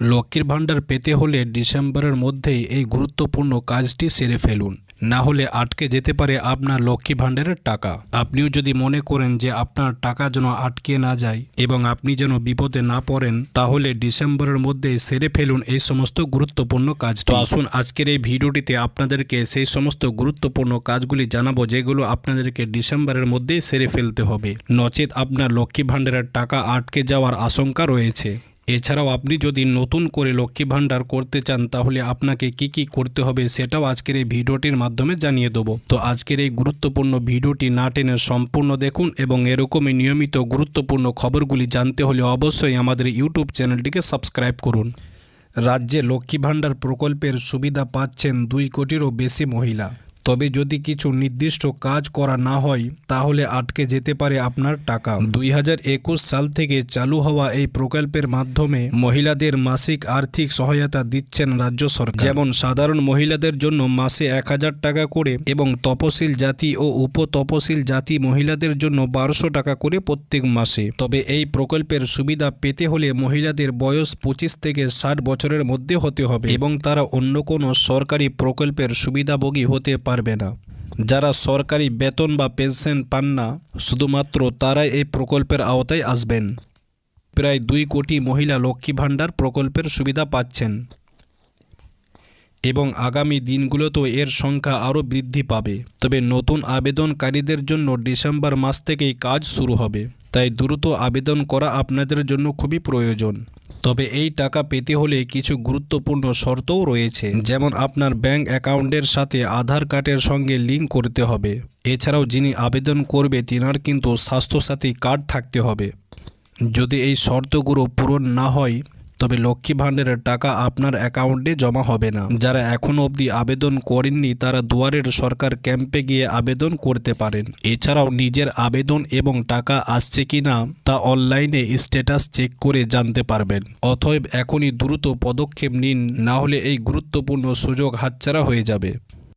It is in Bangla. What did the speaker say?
লক্ষ্মীর ভাণ্ডার পেতে হলে ডিসেম্বরের মধ্যেই এই গুরুত্বপূর্ণ কাজটি সেরে ফেলুন। না হলে আটকে যেতে পারে আপনার লক্ষ্মী ভাণ্ডারের টাকা। আপনিও যদি মনে করেন যে আপনার টাকা যেন আটকে না যায় এবং আপনি যেন বিপদে না পড়েন, তাহলে ডিসেম্বরের মধ্যেই সেরে ফেলুন এই সমস্ত গুরুত্বপূর্ণ কাজ তো আসুন আজকের এই ভিডিওটিতে আপনাদেরকে সেই সমস্ত গুরুত্বপূর্ণ কাজগুলি জানাব যেগুলো আপনাদেরকে ডিসেম্বরের মধ্যেই সেরে ফেলতে হবে। নচেত আপনার লক্ষ্মী ভাণ্ডারের টাকা আটকে যাওয়ার আশঙ্কা রয়েছে। এছাড়াও আপনি যদি নতুন করে লক্ষ্মী ভাণ্ডার করতে চান, তাহলে আপনাকে কি কি করতে হবে সেটাও আজকের এই ভিডিওটির মাধ্যমে জানিয়ে দেবো। তো আজকের এই গুরুত্বপূর্ণ ভিডিওটি না টেনে সম্পূর্ণ দেখুন এবং এরকমই নিয়মিত গুরুত্বপূর্ণ খবরগুলি জানতে হলে অবশ্যই আমাদের ইউটিউব চ্যানেলটিকে সাবস্ক্রাইব করুন। রাজ্যে লক্ষ্মী ভাণ্ডার প্রকল্পের সুবিধা পাচ্ছেন দুই কোটিরও বেশি মহিলা। তবে যদি কিছু নির্দিষ্ট কাজ করা না হয়, তাহলে আটকে যেতে পারে আপনার টাকা। দুই হাজার একুশ সাল থেকে চালু হওয়া এই প্রকল্পের মাধ্যমে মহিলাদের মাসিক আর্থিক সহায়তা দিচ্ছেন রাজ্য সরকার। যেমন সাধারণ মহিলাদের জন্য মাসে এক হাজার টাকা করে এবং তপশিল জাতি ও উপতপশিল জাতি মহিলাদের জন্য বারোশো টাকা করে প্রত্যেক মাসে। তবে এই প্রকল্পের সুবিধা পেতে হলে মহিলাদের বয়স পঁচিশ থেকে ষাট বছরের মধ্যে হতে হবে এবং তারা অন্য কোনো সরকারি প্রকল্পের সুবিধাভোগী হতে পারবে না। যারা সরকারি বেতন বা পেনশন পান না, শুধুমাত্র তারাই এই প্রকল্পের আওতায় আসবেন। প্রায় দুই কোটি মহিলা লক্ষ্মী ভাণ্ডার প্রকল্পের সুবিধা পাচ্ছেন। এবং আগামী দিনগুলোতেও এর সংখ্যা আরও বৃদ্ধি পাবে। তবে নতুন আবেদনকারীদের জন্য ডিসেম্বর মাস থেকেই কাজ শুরু হবে। তাই দ্রুত আবেদন করা আপনাদের জন্য খুবই প্রয়োজন। তবে এই টাকা পেতে হলে কিছু গুরুত্বপূর্ণ শর্তও রয়েছে, যেমন আপনার ব্যাংক অ্যাকাউন্টের সাথে আধার কার্ডের সঙ্গে লিঙ্ক করতে হবে। এছাড়াও যিনি আবেদন করবে, তিনার কিন্তু স্বাস্থ্যসাথী কার্ড থাকতে হবে। যদি এই শর্তগুলো পূরণ না হয় তবে লক্ষ্মী ভাণ্ডারের টাকা আপনার অ্যাকাউন্টে জমা হবে না। যারা এখনও অবধি আবেদন করেননি, তারা দুয়ারের সরকার ক্যাম্পে গিয়ে আবেদন করতে পারেন। এছাড়াও নিজের আবেদন এবং টাকা আসছে কি না তা অনলাইনে স্ট্যাটাস চেক করে জানতে পারবেন। অতএব এখনই দ্রুত পদক্ষেপ নিন, না হলে এই গুরুত্বপূর্ণ সুযোগ হাতছাড়া হয়ে যাবে।